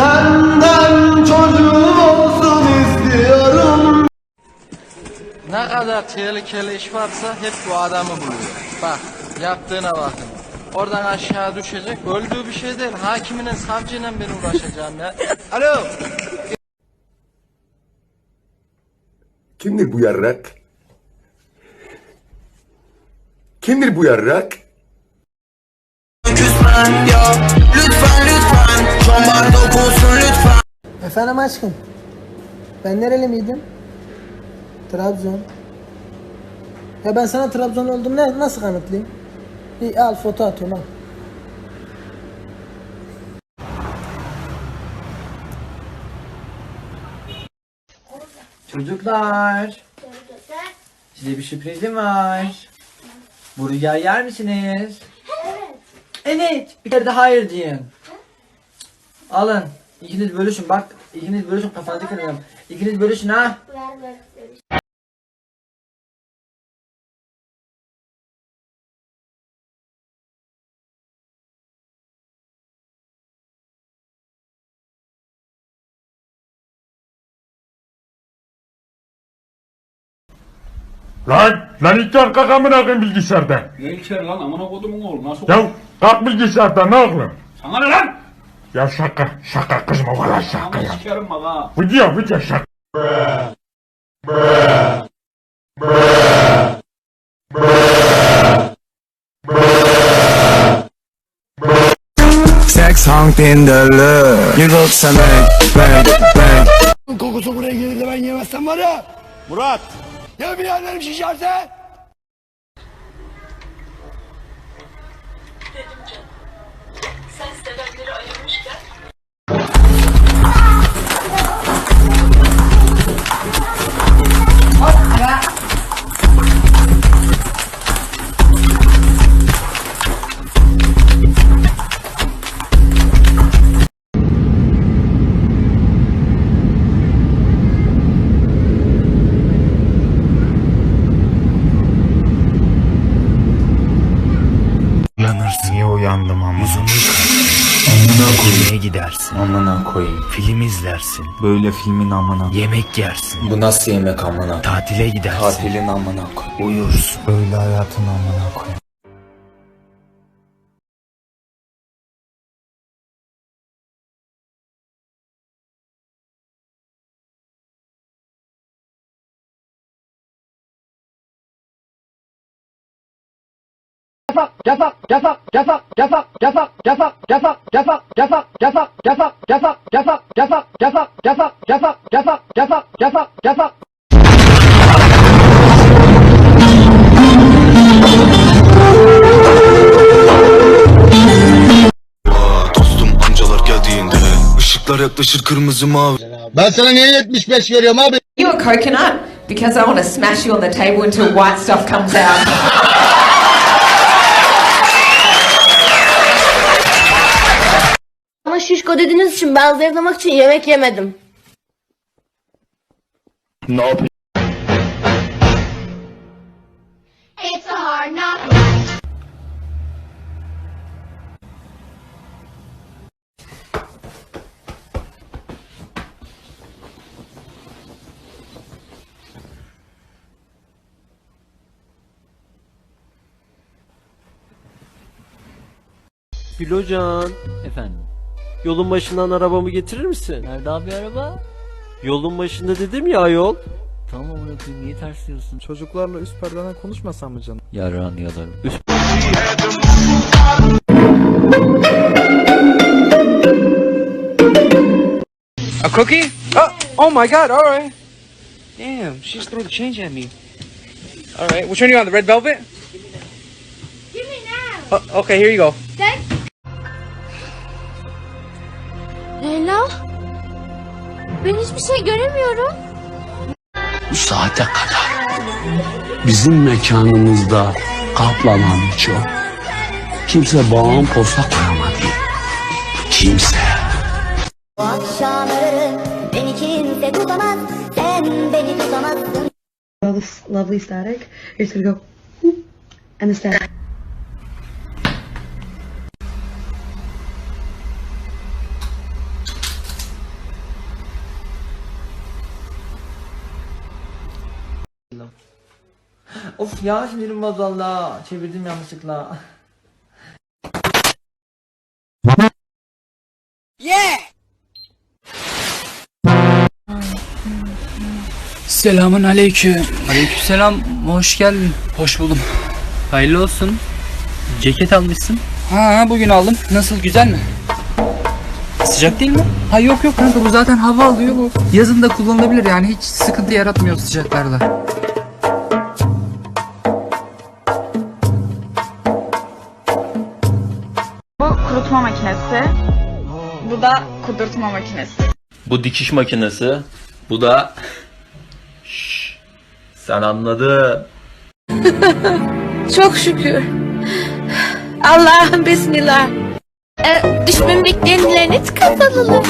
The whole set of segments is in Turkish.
Senden çocuğum olsun istiyorum Ne kadar tehlikeli iş varsa hep bu adamı buluyor. Bak yaptığına bakın. Oradan aşağı düşecek. Öldüğü bir şey değil. Hakiminin savcıyla ben uğraşacağım ya. Alo. Kimdir bu yarrak? Kimdir bu yarrak? Lütfen ya Lütfen dokunsun lütfen Efendim aşkım. Ben nereli miydim? Trabzon. Ya ben sana Trabzon oldum ne nasıl kanıtlayayım? Bir al foto atıyorum al. Çocuklar. Size bir sürprizim var. Burger yer misiniz? Evet. Evet. Bir kere de hayır deyin. Alın. İkiniz bölüşün bak. İkiniz bölüşün kafanızı kırarım. İkiniz bölüşün ha. Lan, lan İlker kalk amına koyayım bilgisayardan. Ne içer lan amına kodumun oğlu nasıl Ya kalk bilgisayardan ne oğlum? Sana ne lan? Ya şaka, şaka kızma valla şaka Ama ya. sikerim bak ha. Video, video şaka. Sex hung in the love You look so bang bang bang Kokusu buraya gelir de ben yemezsem var ya Murat Ya bir yerlerim şişerse Niye uyandım ama? Amına koyayım. gidersin. Amına koyayım. Film izlersin. Böyle filmin amına. Yemek yersin. Bu nasıl yemek amına? Tatile gidersin. Tatilin amına koy. Uyursun. Böyle hayatın amına koy. Dostum amcalar geldiğinde Işıklar yaklaşır kırmızı mavi Ben sana niye 75 veriyorum abi You a coconut? Because I want to smash you on the table until white stuff comes out. Şişko dediğiniz için ben zayıflamak için yemek yemedim. Ne yapayım? It's a hard knock. Gülocan. Efendim. Yolun başından arabamı getirir misin? Nerede abi araba? Yolun başında dedim ya yol. Tamam onu niye tersliyorsun? Çocuklarla üst perdeden konuşmasam mı canım? Yarın yalarım. Üst A cookie? Oh, oh my god, alright. Damn, she just threw the change at me. Alright, which one you on, the red velvet? Give me now. Oh, okay, here you go. Ben hiçbir şey göremiyorum. Bu saate kadar bizim mekanımızda kaplanan çok. Kimse bağım posta koyamadı. Kimse. Bu akşamları beni kimse tutamaz. Sen beni tutamazsın. Lovely static. Here's gonna go. And the static. Of ya sinirim bozuldu. Çevirdim yanlışlıkla. Selamun aleyküm. Aleykümselam. Hoş geldin. Hoş buldum. Hayırlı olsun. Ceket almışsın. Ha bugün aldım. Nasıl güzel mi? Sıcak değil mi? Ha yok yok kanka bu zaten hava alıyor bu. Yazın da kullanılabilir yani hiç sıkıntı yaratmıyor sıcaklarda. Makinesi. Bu da kudurtma makinesi. Bu dikiş makinesi. Bu da... Şşş. Sen anladın. Çok şükür. Allah'ım bismillah. E, düşman bekleyen lanet kafalılar.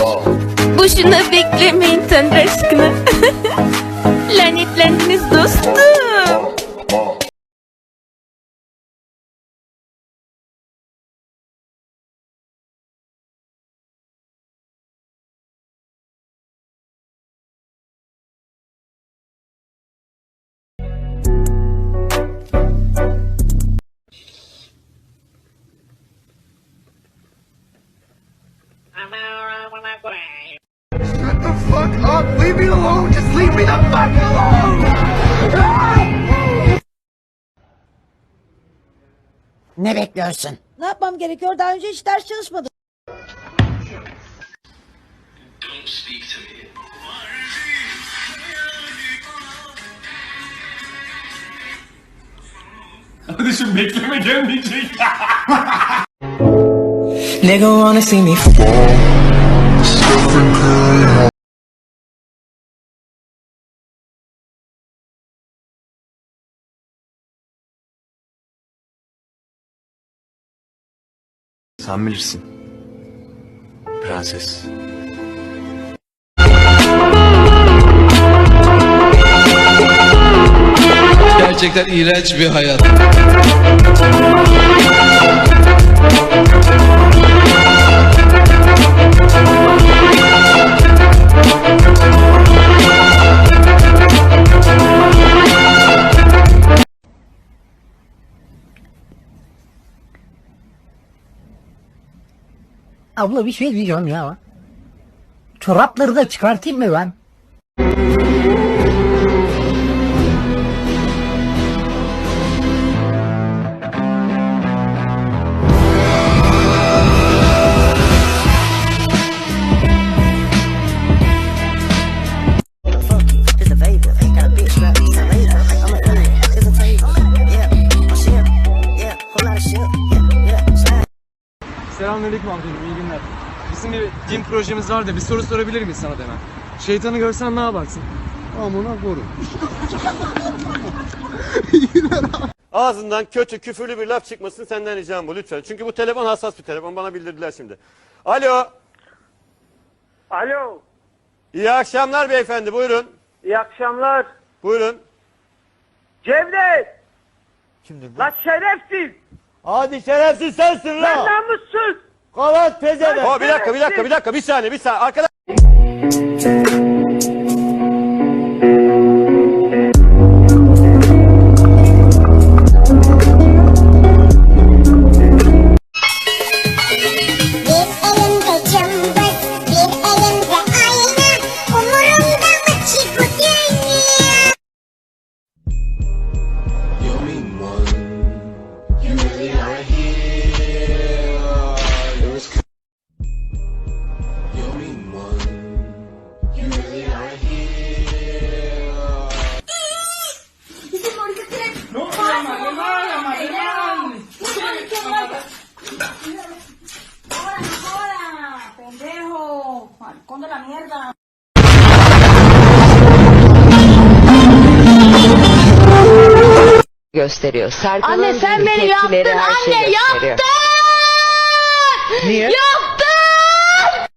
Boşuna beklemeyin Tanrı aşkına. Lanetlendiniz dostum. Ne bekliyorsun? Ne yapmam gerekiyor? Daha önce hiç ders çalışmadım. Kardeşim bekleme gelmeyecek. Nigga wanna see me Sen bilirsin. Prenses. Gerçekten iğrenç bir hayat. Abla bir şey diyeceğim ya. Çorapları da çıkartayım mı ben? Selamünaleyküm amcacığım iyi günler. Bizim bir din projemiz var da bir soru sorabilir miyiz sana demen? Şeytanı görsen ne yaparsın? Amına koru. Ağzından kötü küfürlü bir laf çıkmasın senden ricam bu lütfen. Çünkü bu telefon hassas bir telefon bana bildirdiler şimdi. Alo. Alo. İyi akşamlar beyefendi buyurun. İyi akşamlar. Buyurun. Cevdet. Kimdir bu? Lan şerefsiz. Hadi şerefsiz sensin Lan namussuz. Kavat pezevenk. O bir dakika bir dakika bir dakika bir saniye bir saniye. Arkadaş. Gösteriyor. Serkan'ın Anne sen beni yaptın tepkileri her şeyi anne gösteriyor. yaptın. Niye? Ya